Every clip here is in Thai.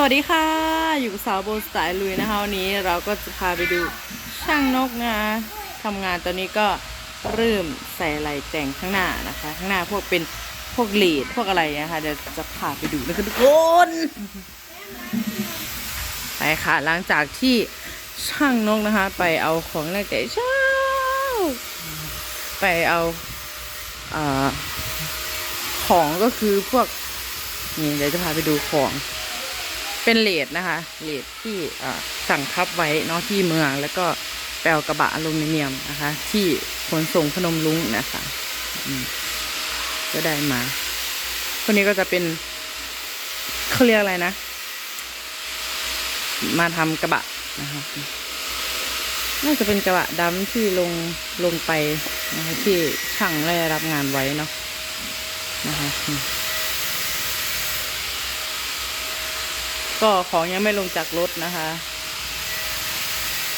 สวัสดีค่ะ อยู่สาวโบสไตล์ลุยนะคะวันนี้เราก็จะพาไปดูช่างนกนะทำงานตอนนี้ก็เริ่มใส่อะไรแต่งข้างหน้านะคะ ข้างหน้าพวกเป็นพวกเลดพวกอะไรนะคะเดี๋ยวจะพาไปดูนะคะทุกคนไปค่ะหลังจากที่ช่างนกนะคะ ไปเอาของแรกแต่เช้าไปเอาเอ่อของก็คือพวกนี่เดี๋ยวจะพาไปดูของ เป็นเลดนะคะเลดที่สั่งคับไว้เนอกที่เมืองแล้วก็แปลกระบะอลูมิเนียมนะคะ ที่ขนส่งพนมรุ้งนะคะก็ได้มาคนนี้ก็จะเป็นเขาเรียกอะไรนะ มาทำกระบะนะคะน่าจะเป็นกระบะดำที่ลงลงไปนะคะที่ช่างได้รับงานไว้เนาะนะคะอืม ก็ของยังไม่ลงจากรถนะคะ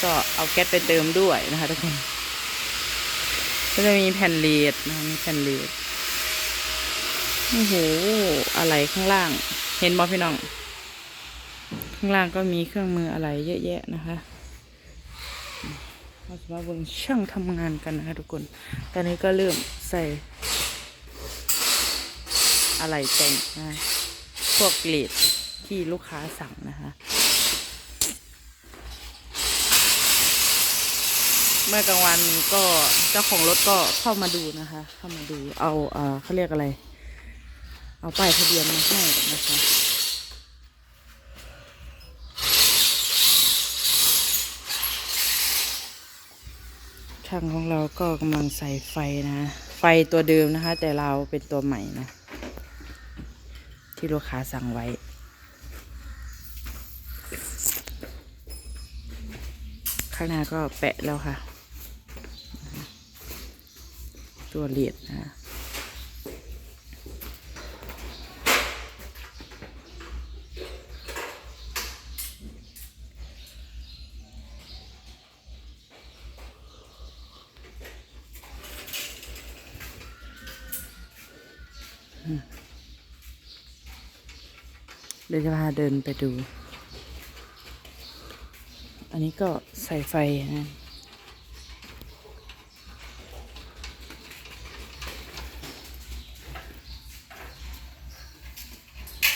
ก็เอาแก๊สไปเติมด้วยนะคะทุกคนก็จะมีแผ่นเลดนะมีแผ่นเลดโอ้โหอะไรข้างล่าง เห็นบอพี่น้อง ข้างล่างก็มีเครื่องมืออะไรเยอะแยะนะคะเราจะมาเบิ่งช่างทำงานกันนะคะทุกคน ตอนนี้ก็เริ่มใส่ อะไรแต่งนะคะพวกเลด ที่ลูกค้าสั่งนะคะ เมื่อกลางวันก็เจ้าของรถก็เข้ามาดูนะคะ เข้ามาดูเอาเอ่อเขาเรียกอะไร เอาป้ายทะเบียนมาให้นะคะช่างของเราก็กำลังใส่ไฟนะ ไฟตัวเดิมนะคะ แต่เราเป็นตัวใหม่นะ ที่ลูกค้าสั่งไว้ ข้างหน้าก็แปะแล้วค่ะ ตัวเลียดนะเดี๋ยวจะพาเดินไปดู นนี้ก็ใส่ไฟนะ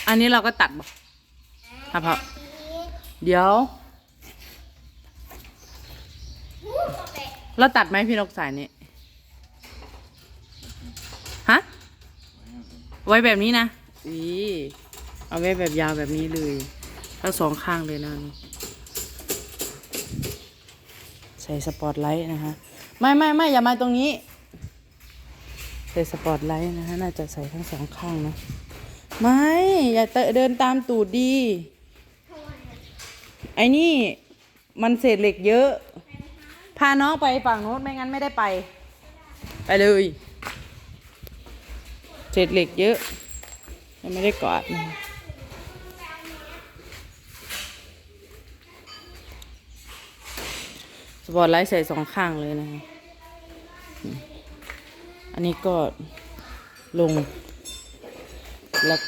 อันนี้เราก็ตัดบอกครับเดี๋ยว เราตัดไหมพี่นกสายนี้ ฮะ ไว้แบบนี้นะอีเอาไว้แบบยาวแบบนี้เลย ทั้งสองข้างเลยนะ ใส่สปอตไลท์นะคะ ไม่ไม่ไม่อย่ามาตรงนี้ ใส่สปอตไลท์นะคะน่าจะใส่ทั้งสองข้างนะไม่ อย่าเตะเดินตามตูดดี ไอ้นี่มันเศษเหล็กเยอะ พาน้องไปฝั่งโน้นไม่งั้นไม่ได้ไป ไปเลย เศษเหล็กเยอะยังไม่ได้กอดนะ สปอตไลท์ใส่สองข้างเลยนะคะอันนี้ก็ลง แล้ว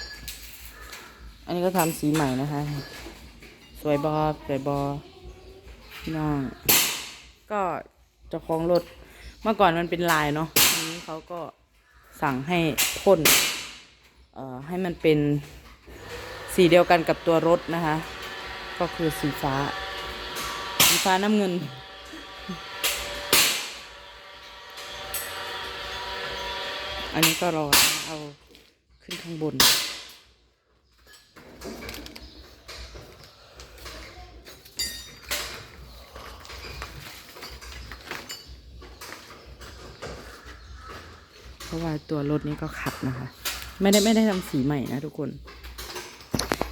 อันนี้ก็ทำสีใหม่นะคะ สวยบอสวยบอน้อง ก็เจ้าของรถ เมื่อก่อนมันเป็นลายเนาะทีนี้เขาก็สั่งให้พ่น เอ่อ ให้มันเป็นสีเดียวกันกับตัวรถนะคะ ก็คือสีฟ้า สีฟ้าน้ำเงิน อันนี้ก็รอเอาขึ้นข้างบน เพราะว่าตัวรถนี้ก็ขัดนะคะ ไม่ได้ไม่ได้ทำสีใหม่นะทุกคน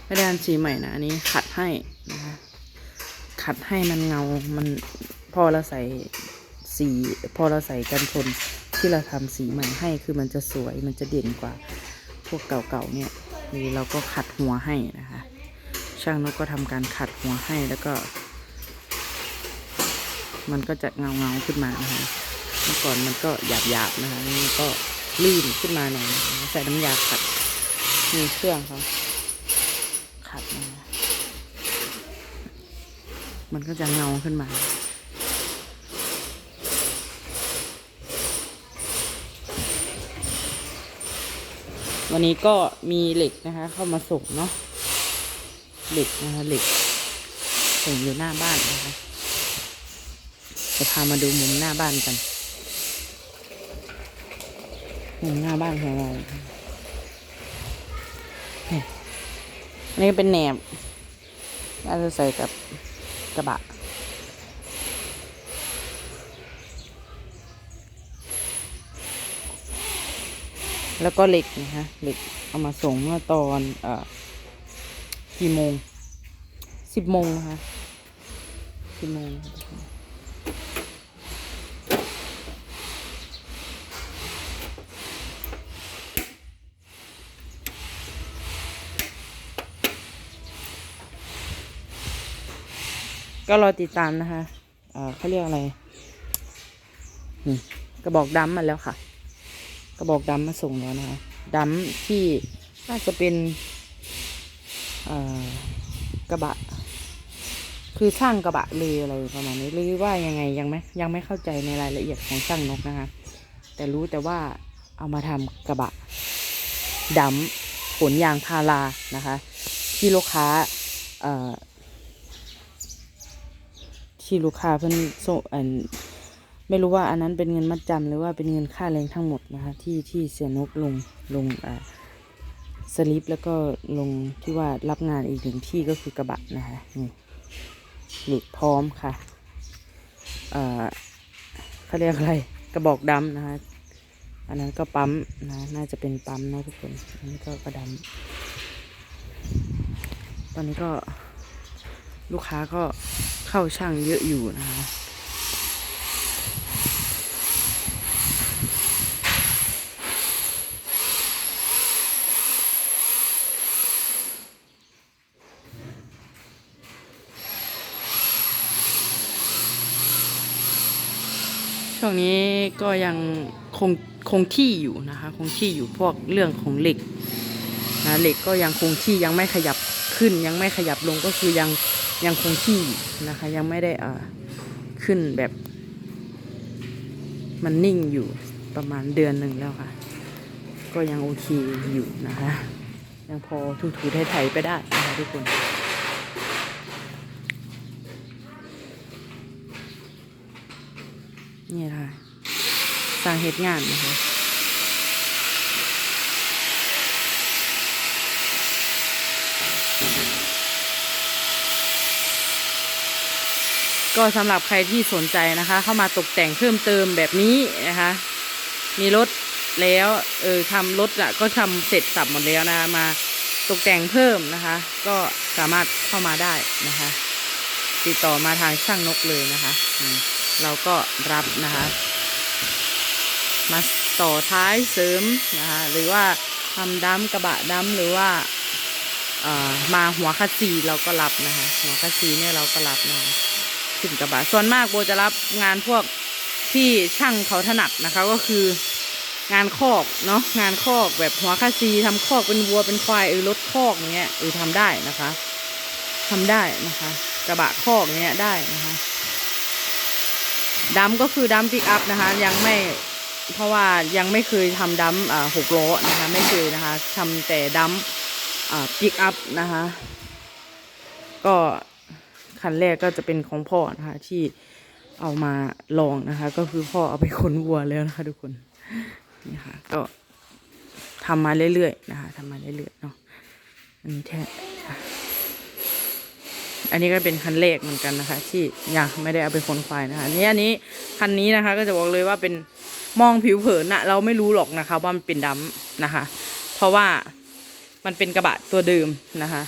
ไม่ได้ทำสีใหม่นะ อันนี้ขัดให้นะคะขัดให้มันเงา มันพอเราใส่สี พอเราใส่กันชน ที่เราทำสีใหม่ให้คือมันจะสวยมันจะเด่นกว่าพวกเก่าๆเนี่ยนี่เราก็ขัดหัวให้นะคะ ช่างนกก็ทำการขัดหัวให้แล้วก็ มันก็จะเงาเงาๆขึ้นมานะคะเมื่อก่อนมันก็หยาบหยาบๆนะคะนี่ก็ลื่นขึ้นมาหน่อยใส่น้ำยาขัดมีเครื่องเขาขัดนะมันก็จะเงาขึ้นมา วันนี้ก็มีเหล็กนะคะ เข้ามาส่งเนาะเหล็กนะคะเหล็กส่งอยู่หน้าบ้านนะคะจะพามาดูมุมหน้าบ้านกันมุมหน้าบ้านของเรานี่นี่เป็นแหนบน่าจะใส่กับกระบะ แล้วก็เหล็กนะคะเหล็กเอามาส่งเมื่อตอนอกี่โมงสิบโมงนะคะสิบโมงก็รอติดตามนะคะเอ่อเขาเรียกอะไร นี่กระบอกดำมาแล้วค่ะ กระบอกดำมาส่งแล้วนะคะดำที่น่าจะเป็นกระบะ คือช่างกระบะเลยอะไรประมาณนี้หรือว่ายังไงยังไม่ยังไม่เข้าใจในรายละเอียดของช่างนกนะคะ แต่รู้แต่ว่าเอามาทำกระบะดำขนยางพารานะคะ ที่ลูกค้าที่ลูกค้าเพิ่นส่งอัน ไม่รู้ว่าอันนั้นเป็นเงินมัดจำหรือว่าเป็นเงินค่าแรงทั้งหมดนะคะ ที่ที่เสียนกลงลงอ่าสลิปแล้วก็ลงที่ว่ารับงานอีกหนึ่งที่ก็คือกระบะนะคะนี่หลุดพร้อมค่ะเอ่อเขาเรียกอะไรกระบอกดำนะคะ อันนั้นก็ปั๊มนะน่าจะเป็นปั๊มนะทุกคนอันนี้ก็กระดำตอนนี้ก็ลูกค้าก็เข้าช่างเยอะอยู่นะคะ ช่วงนี้ก็ยังคงคงที่อยู่นะคะ คงที่อยู่พวกเรื่องของเหล็กนะเหล็กก็ยังคงที่ยังไม่ขยับขึ้น ยังไม่ขยับลงก็คือยังยังคงที่นะคะ ยังไม่ได้อ่าขึ้นแบบ มันนิ่งอยู่ประมาณเดือนหนึ่งแล้วค่ะ ก็ยังโอเคอยู่นะคะ ยังพอถูๆไถๆไปได้นะคะทุกคน นี่ค่ะสร้างเหตุงานนะคะก็สำหรับใครที่สนใจนะคะ เข้ามาตกแต่งเพิ่มเติมแบบนี้นะคะ มีรถแล้วเออทำรถอะก็ทำเสร็จสับหมดแล้วนะคะมาตกแต่งเพิ่มนะคะ ก็สามารถเข้ามาได้นะคะ ติดต่อมาทางช่างนกเลยนะคะอืม เราก็รับนะคะ มาต่อท้ายเสริมนะคะหรือว่าทำดั้มกระบะดั้มหรือว่ามาหัวคัสซีเราก็รับนะคะ หัวคัสซีเนี่ยเราก็รับนะคะขึ้นกระบะส่วนมากโบจะรับงานพวกที่ช่างเขาถนัดนะคะก็คืองานคอกเนาะงานคอกแบบหัวคัสซีทำคอกเป็นวัวเป็นควายเออรถคอกอย่างเงี้ยเออทำได้นะคะทำได้นะคะ กระบะคอกเนี้ยได้นะคะ ดัมก็คือดัมปิกอัพนะคะ ยังไม่เพราะว่ายังไม่เคยทำดัมหกล้อนะคะไม่เคยนะคะทำแต่ดัมปิกอัพนะคะ ก็คันแรกก็จะเป็นของพ่อนะคะที่เอามาลองนะคะ ก็คือพ่อเอาไปขนวัวแล้วนะคะ ทุกคนนี่ค่ะก็ทำมาเรื่อยๆนะคะทำมาเรื่อยๆเนาะอันนี้แท้ อันนี้ก็เป็นคันแรกเหมือนกันนะคะ ที่ยังไม่ได้เอาไปขนควายนะคะนนี้อันนี้คันนี้นะคะ ก็จะบอกเลยว่าเป็นมองผิวเผินนะเราไม่รู้หรอกนะคะ ว่ามันเป็นดำนะคะ เพราะว่ามันเป็นกระบะตัวเดิมนะคะ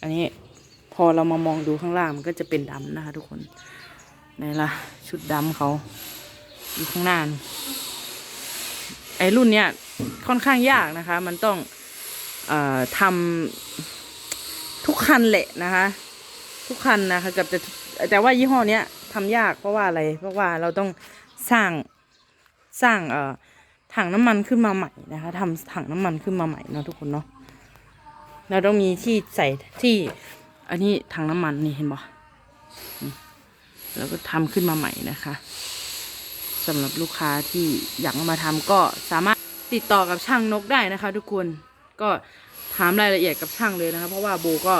อันนี้พอเรามามองดูข้างล่างมันก็จะเป็นดำนะคะ ทุกคนไหนล่ะชุดดำเขาอยู่ข้างหน้านไอ้รุ่นเนี้ยค่อนข้างยากนะคะ มันต้องเอ่อทำ ทุกคันแหละนะคะ ทุกคันนะคะเกับจะแต่ว่ายี่ห้อเนี้ยทำยากเพราะว่าอะไร เพราะว่าเราต้องสร้างสร้างเอ่อถังน้ำมันขึ้นมาใหม่นะคะทำถังน้ำมันขึ้นมาใหม่เนาะทุกคนเนาะเราต้องมีที่ใส่ที่อันนี้ถังน้ำมันนี่เห็นปะนี่แล้วก็ทำขึ้นมาใหม่นะคะสำหรับลูกค้าที่อยากมาทำก็สามารถติดต่อกับช่างนกได้นะคะ ทุกคนก็ ถามรายละเอียดกับช่างเลยนะคะเพราะว่าโบก็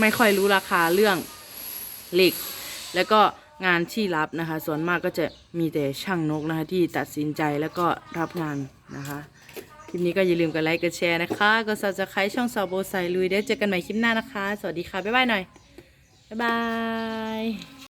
ไม่ค่อยรู้ราคาเรื่องเหล็ก แล้วก็งานที่รับนะคะ ส่วนมากก็จะมีแต่ช่างนกนะคะที่ตัดสินใจแล้วก็รับงานนะคะคลิปนี้ก็อย่าลืมกดไลค์กดแชร์นะคะกด subscribe ช่องซาวโบไซลุยเดี๋ยวเจอกันใหม่คลิปหน้านะคะ สวัสดีค่ะบ๊ายบายหน่อยบ๊ายบาย